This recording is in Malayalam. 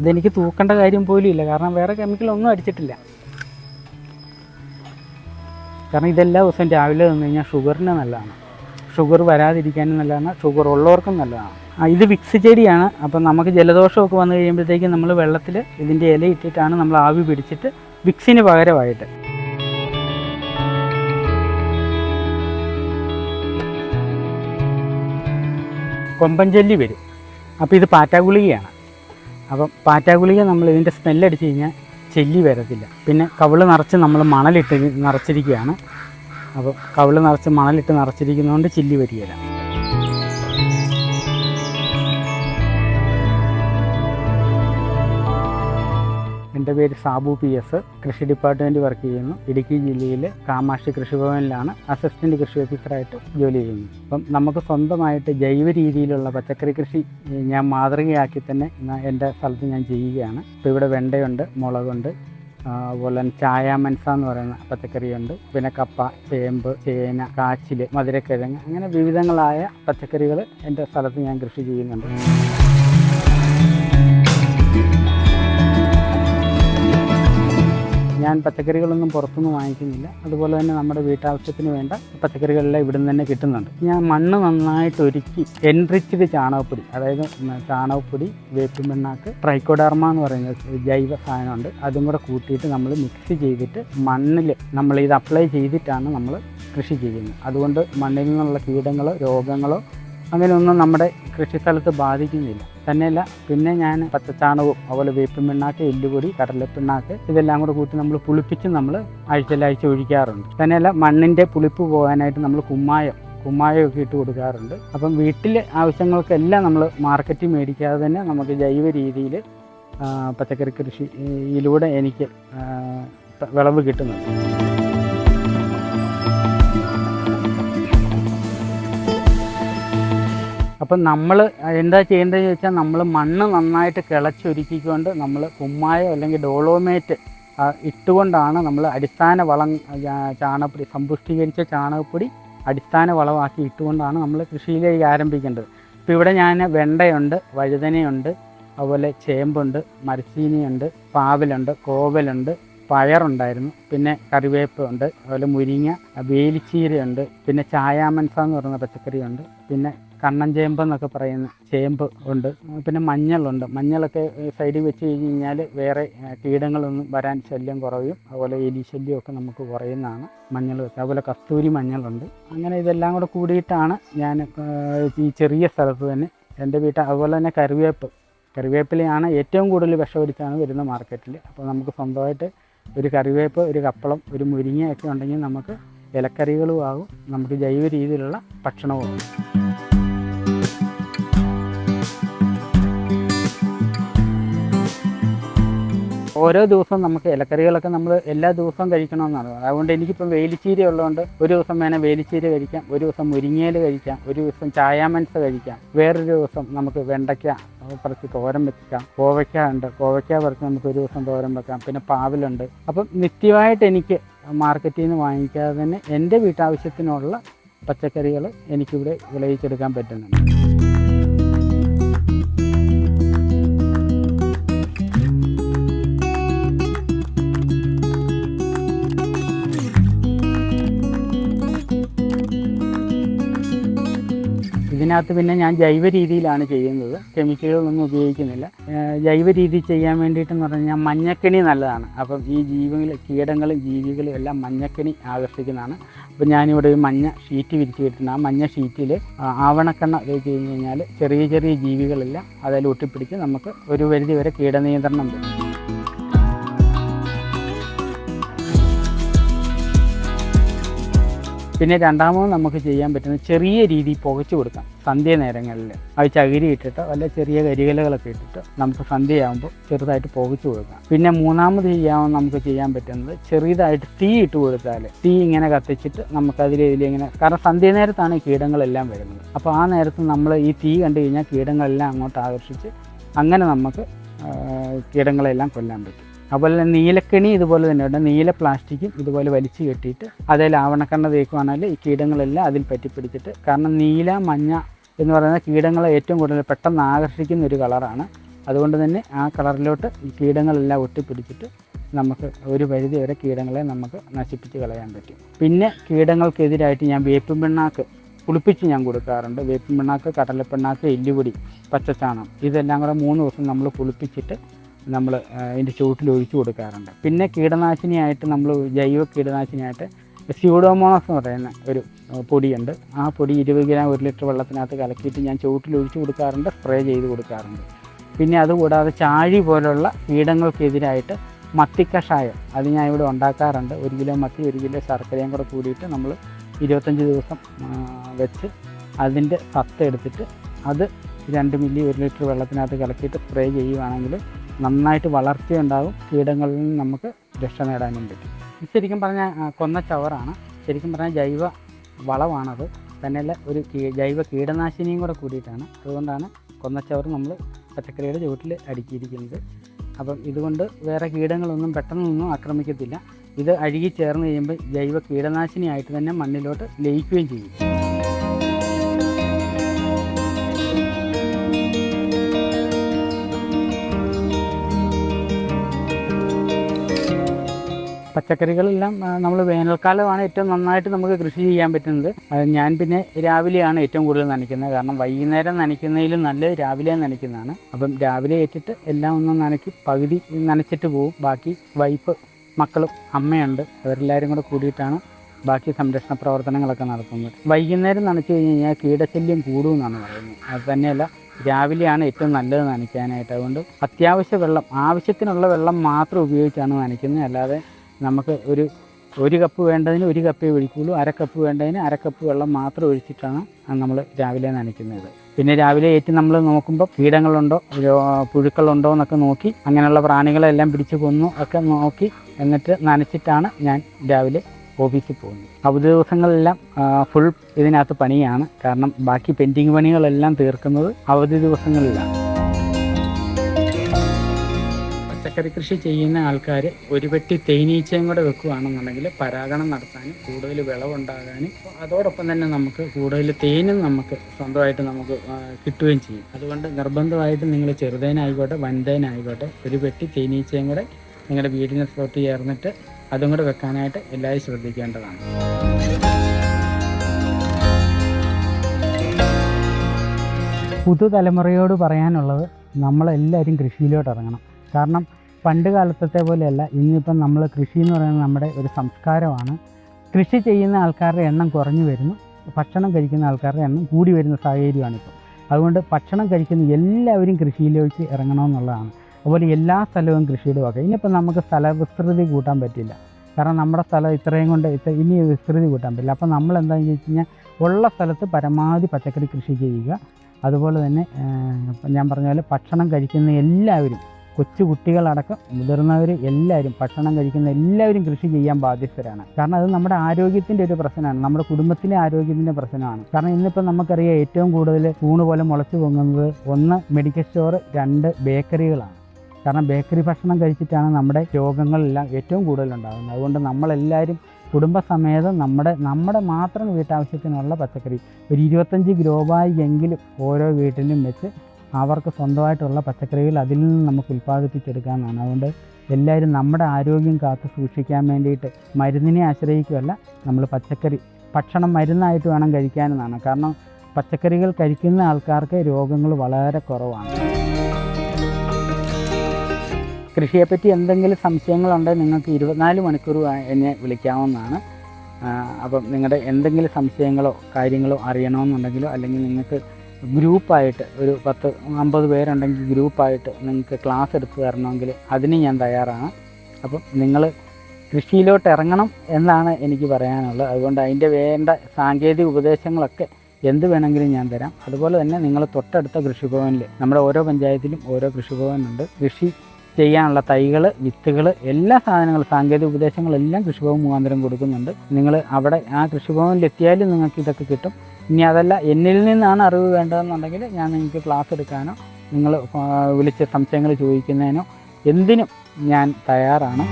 ഇതെനിക്ക് തൂക്കേണ്ട കാര്യം പോലും ഇല്ല. കാരണം വേറെ കെമിക്കൽ ഒന്നും അടിച്ചിട്ടില്ല. കാരണം ഇതെല്ലാ ദിവസവും രാവിലെ തന്നു കഴിഞ്ഞാൽ ഷുഗറിന് നല്ലതാണ്. ഷുഗർ വരാതിരിക്കാനും നല്ലതാണ്. ഷുഗർ ഉള്ളവർക്കും നല്ലതാണ്. ഇത് വിക്സ് ചെടിയാണ് അപ്പം നമുക്ക് ജലദോഷമൊക്കെ വന്നു കഴിയുമ്പോഴത്തേക്കും നമ്മൾ വെള്ളത്തിൽ ഇതിന്റെ ഇല ഇട്ടിട്ടാണ് നമ്മൾ ആവി പിടിച്ചിട്ട് വിക്സിന് പകരമായിട്ട്. കൊമ്പൻചെല്ലി വരും. അപ്പോൾ ഇത് പാറ്റാഗുളികയാണ്. അപ്പം പാറ്റാഗുളിക നമ്മൾ ഇതിന്റെ സ്മെല്ലടിച്ച് കഴിഞ്ഞാൽ ചെല്ലി വരത്തില്ല. പിന്നെ കവിൾ നിറച്ച് നമ്മൾ മണലിട്ട് നിറച്ചിരിക്കുകയാണ്. അപ്പോൾ കവിൾ നിറച്ച് മണലിട്ട് നിറച്ചിരിക്കുന്നതുകൊണ്ട് ചില്ലി വരികയില്ല. എന്റെ പേര് സാബു പി എസ്. കൃഷി ഡിപ്പാർട്ട്മെന്റ് വർക്ക് ചെയ്യുന്നു. ഇടുക്കി ജില്ലയിലെ കാമാക്ഷി കൃഷിഭവനിലാണ് അസിസ്റ്റന്റ് കൃഷി ഓഫീസറായിട്ട് ജോലി ചെയ്യുന്നത്. അപ്പം നമുക്ക് സ്വന്തമായിട്ട് ജൈവ രീതിയിലുള്ള പച്ചക്കറി കൃഷി ഞാൻ മാതൃകയാക്കി തന്നെ എന്റെ സ്ഥലത്ത് ഞാൻ ചെയ്യുകയാണ്. ഇപ്പോൾ ഇവിടെ വെണ്ടയുണ്ട് മുളകുണ്ട് അതുപോലെ തന്നെ ചായാമൻസ എന്ന് പറയുന്ന പച്ചക്കറിയുണ്ട്. പിന്നെ കപ്പ ചേമ്പ് ചേന കാച്ചിൽ മധുരക്കിഴങ്ങ് അങ്ങനെ വിവിധങ്ങളായ പച്ചക്കറികൾ എന്റെ സ്ഥലത്ത് ഞാൻ കൃഷി ചെയ്യുന്നുണ്ട്. ഞാൻ പച്ചക്കറികളൊന്നും പുറത്തുനിന്ന് വാങ്ങിക്കുന്നില്ല. അതുപോലെ തന്നെ നമ്മുടെ വീട്ടാവശ്യത്തിന് വേണ്ട പച്ചക്കറികളെല്ലാം ഇവിടുന്ന് തന്നെ കിട്ടുന്നുണ്ട്. ഞാൻ മണ്ണ് നന്നായിട്ട് ഒരുക്കി എൻറിച്ച്ഡ് ചാണകപ്പൊടി അതായത് ചാണകപ്പൊടി വേപ്പിൻ ട്രൈക്കോഡർമ എന്ന് പറയുന്ന ജൈവ സാധനമുണ്ട്. അതും കൂടെ കൂട്ടിയിട്ട് നമ്മൾ മിക്സ് ചെയ്തിട്ട് മണ്ണിൽ നമ്മൾ ഇത് അപ്ലൈ ചെയ്തിട്ടാണ് നമ്മൾ കൃഷി ചെയ്യുന്നത്. അതുകൊണ്ട് മണ്ണിൽ നിന്നുള്ള കീടങ്ങളോ രോഗങ്ങളോ അങ്ങനെയൊന്നും നമ്മുടെ കൃഷിസ്ഥലത്ത് ബാധിക്കുന്നില്ല. തന്നെയല്ല. പിന്നെ ഞാൻ പച്ചച്ചാണകവും അതുപോലെ വേപ്പിൻ പിണ്ണാക്ക് എല്ലുപൊടി കടലപ്പിണ്ണാക്ക് ഇതെല്ലാം കൂടെ കൂട്ടി നമ്മൾ പുളിപ്പിച്ച് നമ്മൾ ആഴ്ചയിലാഴ്ച ഒഴിക്കാറുണ്ട്. തന്നെയല്ല മണ്ണിന്റെ പുളിപ്പ് പോകാനായിട്ട് നമ്മൾ കുമ്മായം കുമ്മായമൊക്കെ ഇട്ട് കൊടുക്കാറുണ്ട്. അപ്പം വീട്ടിലെ ആവശ്യങ്ങൾക്കെല്ലാം നമ്മൾ മാർക്കറ്റിൽ മേടിക്കാതെ തന്നെ നമുക്ക് ജൈവ രീതിയിൽ പച്ചക്കറി കൃഷിയിലൂടെ എനിക്ക് വിളവ് കിട്ടുന്നുണ്ട്. അപ്പം നമ്മൾ എന്താ ചെയ്യേണ്ടതെന്ന് ചോദിച്ചാൽ നമ്മൾ മണ്ണ് നന്നായിട്ട് കിളച്ചൊരുക്കിക്കൊണ്ട് നമ്മൾ കുമ്മായോ അല്ലെങ്കിൽ ഡോളോമേറ്റ് ഇട്ടുകൊണ്ടാണ് നമ്മൾ അടിസ്ഥാന വളം ചാണകപ്പൊടി സമ്പുഷ്ടീകരിച്ച ചാണകപ്പൊടി അടിസ്ഥാന വളമാക്കി ഇട്ടുകൊണ്ടാണ് നമ്മൾ കൃഷിയിലേക്ക് ആരംഭിക്കേണ്ടത്. ഇപ്പോൾ ഇവിടെ ഞാൻ വെണ്ടയുണ്ട് വഴുതനയുണ്ട് അതുപോലെ ചേമ്പുണ്ട് മരച്ചീനിയുണ്ട് പാവലുണ്ട് കോവലുണ്ട് പയറുണ്ടായിരുന്നു പിന്നെ കറിവേപ്പുണ്ട് അതുപോലെ മുരിങ്ങ വേലിച്ചീരയുണ്ട് പിന്നെ ചായാമൻസ എന്ന് പറയുന്ന പച്ചക്കറിയുണ്ട് പിന്നെ കണ്ണൻ ചേമ്പ് എന്നൊക്കെ പറയുന്ന ചേമ്പ് ഉണ്ട്. പിന്നെ മഞ്ഞളുണ്ട്. മഞ്ഞളൊക്കെ സൈഡിൽ വെച്ച് കഴിഞ്ഞ് കഴിഞ്ഞാൽ വേറെ കീടങ്ങളൊന്നും വരാൻ ശല്യം കുറയും. അതുപോലെ എലി ശല്യമൊക്കെ നമുക്ക് കുറയുന്നതാണ് മഞ്ഞൾ വെച്ച്. അതുപോലെ കസ്തൂരി മഞ്ഞളുണ്ട്. അങ്ങനെ ഇതെല്ലാം കൂടെ കൂടിയിട്ടാണ് ഞാൻ ഈ ചെറിയ സ്ഥലത്ത് തന്നെ എന്റെ വീട്ടിൽ അതുപോലെ തന്നെ കറിവേപ്പ്. കറിവേപ്പിലയാണ് ഏറ്റവും കൂടുതൽ വിഷമടിച്ചാണ് വരുന്ന മാർക്കറ്റിൽ അപ്പോൾ നമുക്ക് സ്വന്തമായിട്ട് ഒരു കറിവേപ്പ് ഒരു കപ്പളം ഒരു മുരിങ്ങയൊക്കെ ഉണ്ടെങ്കിൽ നമുക്ക് ഇലക്കറികളും ആകും നമുക്ക് ജൈവ രീതിയിലുള്ള ഭക്ഷണവും ഓരോ ദിവസവും നമുക്ക് ഇലക്കറികളൊക്കെ നമ്മൾ എല്ലാ ദിവസവും കഴിക്കണമെന്നാണ്. അതുകൊണ്ട് എനിക്കിപ്പം വേലിച്ചീര ഉള്ളതുകൊണ്ട് ഒരു ദിവസം വേണേൽ വേലിച്ചീര കഴിക്കാം ഒരു ദിവസം മുരിങ്ങയില കഴിക്കാം ഒരു ദിവസം ചായാമൻസ് കഴിക്കാം വേറൊരു ദിവസം നമുക്ക് വെണ്ടയ്ക്ക പറിച്ച് തോരൻ വെക്കാം കോവയ്ക്ക ഉണ്ട്. കോവയ്ക്ക പറിച്ച് നമുക്ക് ഒരു ദിവസം തോരൻ വെക്കാം. പിന്നെ പാവലുണ്ട്. അപ്പം നിത്യമായിട്ട് എനിക്ക് മാർക്കറ്റിൽ നിന്ന് വാങ്ങിക്കാതെ തന്നെ എന്റെ വീട്ടാവശ്യത്തിനുള്ള പച്ചക്കറികൾ എനിക്കിവിടെ വിളയിച്ചെടുക്കാൻ പറ്റുന്നുണ്ട്. ഇതിനകത്ത് പിന്നെ ഞാൻ ജൈവ രീതിയിലാണ് ചെയ്യുന്നത്. കെമിക്കലുകളൊന്നും ഉപയോഗിക്കുന്നില്ല. ജൈവ രീതി ചെയ്യാൻ വേണ്ടിയിട്ടെന്ന് പറഞ്ഞാൽ മഞ്ഞക്കണി നല്ലതാണ്. അപ്പം ഈ ജീവികൾ കീടങ്ങളും ജീവികളും എല്ലാം മഞ്ഞക്കണി ആകർഷിക്കുന്നതാണ്. അപ്പം ഞാനിവിടെ ഒരു മഞ്ഞ ഷീറ്റ് വിരിച്ച് കിട്ടുന്ന ആ മഞ്ഞ ഷീറ്റിൽ ആവണക്കണ്ണ വെച്ച് കഴിഞ്ഞ് കഴിഞ്ഞാൽ ചെറിയ ചെറിയ ജീവികളെല്ലാം അതിൽ ഒട്ടിപ്പിടിച്ച് നമുക്ക് ഒരു പരിധി വരെ കീടനിയന്ത്രണം വരും. പിന്നെ രണ്ടാമത് നമുക്ക് ചെയ്യാൻ പറ്റുന്ന ചെറിയ രീതിയിൽ പുകച്ചു കൊടുക്കാം. സന്ധ്യ നേരങ്ങളിൽ. അത് ചകിരി ഇട്ടിട്ട് വല്ല ചെറിയ കരികലകളൊക്കെ ഇട്ടിട്ട് നമുക്ക് സന്ധ്യയാകുമ്പോൾ ചെറുതായിട്ട് പുകച്ചു കൊടുക്കാം. പിന്നെ മൂന്നാമത് ചെയ്യാവുന്ന നമുക്ക് ചെയ്യാൻ പറ്റുന്നത് ചെറിയതായിട്ട് തീ ഇട്ട് കൊടുത്താൽ തീ ഇങ്ങനെ കത്തിച്ചിട്ട് നമുക്കതിൽ ഇതിലിങ്ങനെ കാരണം സന്ധ്യ നേരത്താണ് കീടങ്ങളെല്ലാം വരുന്നത്. അപ്പോൾ ആ നേരത്ത് നമ്മൾ ഈ തീ കണ്ടു കഴിഞ്ഞാൽ കീടങ്ങളെല്ലാം അങ്ങോട്ട് ആകർഷിച്ച് അങ്ങനെ നമുക്ക് കീടങ്ങളെല്ലാം കൊല്ലാൻ പറ്റും. അതുപോലെ തന്നെ നീലക്കണി ഇതുപോലെ തന്നെ ഉണ്ട്. നീല പ്ലാസ്റ്റിക്കും ഇതുപോലെ വലിച്ചു കെട്ടിയിട്ട് അതേ ആവണക്കണ്ണ തേക്കുവാണെങ്കിൽ ഈ കീടങ്ങളെല്ലാം അതിൽ പറ്റിപ്പിടിച്ചിട്ട് കാരണം നീല മഞ്ഞ എന്ന് പറയുന്ന കീടങ്ങളെ ഏറ്റവും കൂടുതൽ പെട്ടെന്ന് ആകർഷിക്കുന്ന ഒരു കളറാണ്. അതുകൊണ്ട് തന്നെ ആ കളറിലോട്ട് ഈ കീടങ്ങളെല്ലാം ഒട്ടിപ്പിടിച്ചിട്ട് നമുക്ക് ഒരു പരിധി വരെ കീടങ്ങളെ നമുക്ക് നശിപ്പിച്ച് കളയാൻ പറ്റും. പിന്നെ കീടങ്ങൾക്കെതിരായിട്ട് ഞാൻ വേപ്പിൻ പിണ്ണാക്ക് കുളിപ്പിച്ച് ഞാൻ കൊടുക്കാറുണ്ട്. വേപ്പിൻ പിണ്ണാക്ക് കടലപ്പിണ്ണാക്ക് എല്ലുപൊടി പച്ചച്ചാണം ഇതെല്ലാം കൂടെ മൂന്ന് ദിവസം നമ്മൾ പുളിപ്പിച്ചിട്ട് നമ്മൾ അതിന്റെ ചുവട്ടിൽ ഒഴിച്ചു കൊടുക്കാറുണ്ട്. പിന്നെ കീടനാശിനിയായിട്ട് നമ്മൾ ജൈവ കീടനാശിനിയായിട്ട് സ്യൂഡോമോണസ് എന്ന് പറയുന്ന ഒരു പൊടിയുണ്ട്. ആ പൊടി ഇരുപത് ഗ്രാം ഒരു ലിറ്റർ വെള്ളത്തിനകത്ത് കലക്കിയിട്ട് ഞാൻ ചുവട്ടിൽ ഒഴിച്ചു കൊടുക്കാറുണ്ട് സ്പ്രേ ചെയ്ത് കൊടുക്കാറുണ്ട്. പിന്നെ അതുകൂടാതെ ചാഴി പോലുള്ള കീടങ്ങൾക്കെതിരായിട്ട് മത്തിക്കഷായം അത് ഞാൻ ഇവിടെ ഉണ്ടാക്കാറുണ്ട്. ഒരു കിലോ മത്തി ഒരു കിലോ ശർക്കരയും കൂടെ കൂടിയിട്ട് നമ്മൾ ഇരുപത്തഞ്ച് ദിവസം വെച്ച് അതിന്റെ സത്ത് എടുത്തിട്ട് അത് രണ്ട് മില്ലി ഒരു ലിറ്റർ വെള്ളത്തിനകത്ത് കലക്കിയിട്ട് സ്പ്രേ ചെയ്യുവാണെങ്കിൽ നന്നായിട്ട് വളർച്ചയുണ്ടാകും കീടങ്ങളിൽ നിന്ന് നമുക്ക് രക്ഷ നേടാനും പറ്റും. ശരിക്കും പറഞ്ഞാൽ കൊന്ന ചവറാണ്. ശരിക്കും പറഞ്ഞാൽ ജൈവ വളമാണത്. തന്നെയല്ല ഒരു ജൈവ കീടനാശിനിയും കൂടെ കൂടിയിട്ടാണ്. അതുകൊണ്ടാണ് കൊന്നച്ചവർ നമ്മൾ പച്ചക്കറിയുടെ ചുവട്ടിൽ അടുക്കിയിരിക്കുന്നത്. അപ്പം ഇതുകൊണ്ട് വേറെ കീടങ്ങളൊന്നും പെട്ടെന്നൊന്നും ആക്രമിക്കത്തില്ല. ഇത് അഴുകി ചേർന്ന് കഴിയുമ്പോൾ ജൈവ കീടനാശിനിയായിട്ട് തന്നെ മണ്ണിലോട്ട് ലയിക്കുകയും ചെയ്യും. പച്ചക്കറികളെല്ലാം നമ്മൾ വേനൽക്കാലമാണ് ഏറ്റവും നന്നായിട്ട് നമുക്ക് കൃഷി ചെയ്യാൻ പറ്റുന്നത്. ഞാൻ പിന്നെ രാവിലെയാണ് ഏറ്റവും കൂടുതൽ നനയ്ക്കുന്നത്. കാരണം വൈകുന്നേരം നനയ്ക്കുന്നതിലും നല്ലത് രാവിലെ നനയ്ക്കുന്നതാണ്. അപ്പം രാവിലെ ഏറ്റിട്ട് എല്ലാം ഒന്ന് നനയ്ക്കി പകുതി നനച്ചിട്ട് പോവും. ബാക്കി വൈഫ് മക്കളും അമ്മയുണ്ട്. അവരെല്ലാവരും കൂടെ കൂടിയിട്ടാണ് ബാക്കി സംരക്ഷണ പ്രവർത്തനങ്ങളൊക്കെ നടത്തുന്നത്. വൈകുന്നേരം നനച്ചു കഴിഞ്ഞ് കഴിഞ്ഞാൽ കീടശല്യം കൂടുമെന്നാണ് പറയുന്നത്. അത് തന്നെയല്ല രാവിലെയാണ് ഏറ്റവും നല്ലത് നനയ്ക്കാനായിട്ട്. അതുകൊണ്ട് അത്യാവശ്യ വെള്ളം ആവശ്യത്തിനുള്ള വെള്ളം മാത്രം ഉപയോഗിച്ചാണ് നനയ്ക്കുന്നത്. അല്ലാതെ നമുക്ക് ഒരു ഒരു കപ്പ് വേണ്ടതിന് ഒരു കപ്പേ ഒഴിക്കുള്ളൂ അര കപ്പ് വേണ്ടതിന് അര കപ്പ് വെള്ളം മാത്രം ഒഴിച്ചിട്ടാണ് നമ്മൾ രാവിലെ നനയ്ക്കുന്നത്. പിന്നെ രാവിലെ ഏറ്റ് നമ്മൾ നോക്കുമ്പോൾ കീടങ്ങളുണ്ടോ പുഴുക്കളുണ്ടോ എന്നൊക്കെ നോക്കി അങ്ങനെയുള്ള പ്രാണികളെല്ലാം പിടിച്ചു കൊന്നു ഒക്കെ നോക്കി എന്നിട്ട് നനച്ചിട്ടാണ് ഞാൻ രാവിലെ ഓഫീസിൽ പോകുന്നത്. അവധി ദിവസങ്ങളെല്ലാം ഫുൾ ഇതിനകത്ത് പണിയാണ്. കാരണം ബാക്കി പെൻഡിങ് പണികളെല്ലാം തീർക്കുന്നത് അവധി ദിവസങ്ങളിലാണ്. പച്ചക്കറി കൃഷി ചെയ്യുന്ന ആൾക്കാർ ഒരു വെട്ടി തേനീച്ചയും കൂടെ വെക്കുകയാണെന്നുണ്ടെങ്കിൽ പരാഗണം നടത്താനും കൂടുതൽ വിളവുണ്ടാകാനും അതോടൊപ്പം തന്നെ നമുക്ക് കൂടുതൽ തേനും നമുക്ക് സ്വന്തമായിട്ട് നമുക്ക് കിട്ടുകയും ചെയ്യും. അതുകൊണ്ട് നിർബന്ധമായിട്ട് നിങ്ങൾ ചെറുതേനായിക്കോട്ടെ വൻതേനായിക്കോട്ടെ ഒരു വെട്ടി തേനീച്ചയും കൂടെ നിങ്ങളുടെ വീടിന് സ്ലോട്ട് ചേർന്നിട്ട് അതും കൂടെ വെക്കാനായിട്ട് എല്ലാവരും ശ്രദ്ധിക്കേണ്ടതാണ്. പുതുതലമുറയോട് പറയാനുള്ളത് നമ്മളെല്ലാവരും കൃഷിയിലോട്ട് ഇറങ്ങണം. കാരണം പണ്ട് കാലത്തെ പോലെയല്ല ഇന്നിപ്പം നമ്മൾ കൃഷി എന്ന് പറയുന്നത് നമ്മുടെ ഒരു സംസ്കാരമാണ്. കൃഷി ചെയ്യുന്ന ആൾക്കാരുടെ എണ്ണം കുറഞ്ഞു വരുന്നു ഭക്ഷണം കഴിക്കുന്ന ആൾക്കാരുടെ എണ്ണം കൂടി വരുന്ന സാഹചര്യമാണിപ്പോൾ അതുകൊണ്ട് ഭക്ഷണം കഴിക്കുന്ന എല്ലാവരും കൃഷിയിലേക്ക് ഇറങ്ങണമെന്നുള്ളതാണ്. അതുപോലെ എല്ലാ സ്ഥലവും കൃഷിയുടെ വക. ഇനിയിപ്പോൾ നമുക്ക് സ്ഥല വിസ്തൃതി കൂട്ടാൻ പറ്റില്ല. കാരണം നമ്മുടെ സ്ഥലം ഇത്രയും കൊണ്ട് ഇത്ര ഇനി വിസ്തൃതി കൂട്ടാൻ പറ്റില്ല. അപ്പോൾ നമ്മൾ എന്താണെന്ന് വെച്ച് കഴിഞ്ഞാൽ ഉള്ള സ്ഥലത്ത് പരമാവധി പച്ചക്കറി കൃഷി ചെയ്യുക. അതുപോലെ തന്നെ ഞാൻ പറഞ്ഞ പോലെ ഭക്ഷണം കഴിക്കുന്ന എല്ലാവരും കൊച്ചു കുട്ടികളടക്കം മുതിർന്നവർ എല്ലാവരും ഭക്ഷണം കഴിക്കുന്ന എല്ലാവരും കൃഷി ചെയ്യാൻ ബാധ്യസ്ഥരാണ്. കാരണം അത് നമ്മുടെ ആരോഗ്യത്തിന്റെ ഒരു പ്രശ്നമാണ്. നമ്മുടെ കുടുംബത്തിലെ ആരോഗ്യത്തിന്റെ പ്രശ്നമാണ്. കാരണം ഇന്നിപ്പോൾ നമുക്കറിയാം ഏറ്റവും കൂടുതൽ കൂണ് പോലെ മുളച്ചു പൊങ്ങുന്നത് ഒന്ന് മെഡിക്കൽ സ്റ്റോർ രണ്ട് ബേക്കറികളാണ് കാരണം ബേക്കറി ഭക്ഷണം കഴിച്ചിട്ടാണ് നമ്മുടെ രോഗങ്ങളെല്ലാം ഏറ്റവും കൂടുതൽ ഉണ്ടാകുന്നത് അതുകൊണ്ട് നമ്മളെല്ലാവരും കുടുംബസമേതം നമ്മുടെ നമ്മുടെ മാത്രം വീട്ടാവശ്യത്തിനുള്ള പച്ചക്കറി. ഒരു ഇരുപത്തഞ്ച് ഗ്രോബായി എങ്കിലും ഓരോ വീട്ടിലും വെച്ച് അവർക്ക് സ്വന്തമായിട്ടുള്ള പച്ചക്കറികൾ അതിൽ നിന്ന് നമുക്ക് ഉൽപ്പാദിപ്പിച്ചെടുക്കാമെന്നാണ് അതുകൊണ്ട് എല്ലാവരും നമ്മുടെ ആരോഗ്യം കാത്തു സൂക്ഷിക്കാൻ വേണ്ടിയിട്ട് മരുന്നിനെ ആശ്രയിക്കുകയല്ല നമ്മൾ പച്ചക്കറി ഭക്ഷണം മരുന്നായിട്ട് വേണം കഴിക്കാനെന്നാണ്. കാരണം പച്ചക്കറികൾ കഴിക്കുന്ന ആൾക്കാർക്ക് രോഗങ്ങൾ വളരെ കുറവാണ്. കൃഷിയെപ്പറ്റി എന്തെങ്കിലും സംശയങ്ങളുണ്ടെങ്കിൽ നിങ്ങൾക്ക് ഇരുപത്തിനാല് മണിക്കൂർ എന്നെ വിളിക്കാവുന്നതാണ്. അപ്പം നിങ്ങളുടെ എന്തെങ്കിലും സംശയങ്ങളോ കാര്യങ്ങളോ അറിയണമെന്നുണ്ടെങ്കിലോ അല്ലെങ്കിൽ നിങ്ങൾക്ക് ഗ്രൂപ്പായിട്ട് ഒരു പത്ത് അമ്പത് പേരുണ്ടെങ്കിൽ ഗ്രൂപ്പായിട്ട് നിങ്ങൾക്ക് ക്ലാസ് എടുത്ത് തരണമെങ്കിൽ അതിന് ഞാൻ തയ്യാറാണ്. അപ്പം നിങ്ങൾ കൃഷിയിലോട്ട് ഇറങ്ങണം എന്നാണ് എനിക്ക് പറയാനുള്ളത്. അതുകൊണ്ട് അതിന്റെ വേണ്ട സാങ്കേതിക ഉപദേശങ്ങളൊക്കെ എന്ത് വേണമെങ്കിലും ഞാൻ തരാം. അതുപോലെ തന്നെ നിങ്ങൾ തൊട്ടടുത്ത കൃഷിഭവനിൽ നമ്മുടെ ഓരോ പഞ്ചായത്തിലും ഓരോ കൃഷിഭവനുണ്ട്. കൃഷി ചെയ്യാനുള്ള തൈകൾ വിത്തുകൾ എല്ലാ സാധനങ്ങളും സാങ്കേതിക ഉപദേശങ്ങളെല്ലാം കൃഷിഭവൻ മുഖാന്തരം കൊടുക്കുന്നുണ്ട്. നിങ്ങൾ അവിടെ ആ കൃഷിഭവനിൽ എത്തിയാലും നിങ്ങൾക്ക് ഇതൊക്കെ കിട്ടും. ഇനി അതല്ല എന്നിൽ നിന്നാണ് അറിവ് വേണ്ടതെന്നുണ്ടെങ്കിൽ ഞാൻ നിങ്ങൾക്ക് ക്ലാസ് എടുക്കാനോ നിങ്ങൾ വിളിച്ച് സംശയങ്ങൾ ചോദിക്കുന്നതിനോ എന്തിനും ഞാൻ തയ്യാറാണ്.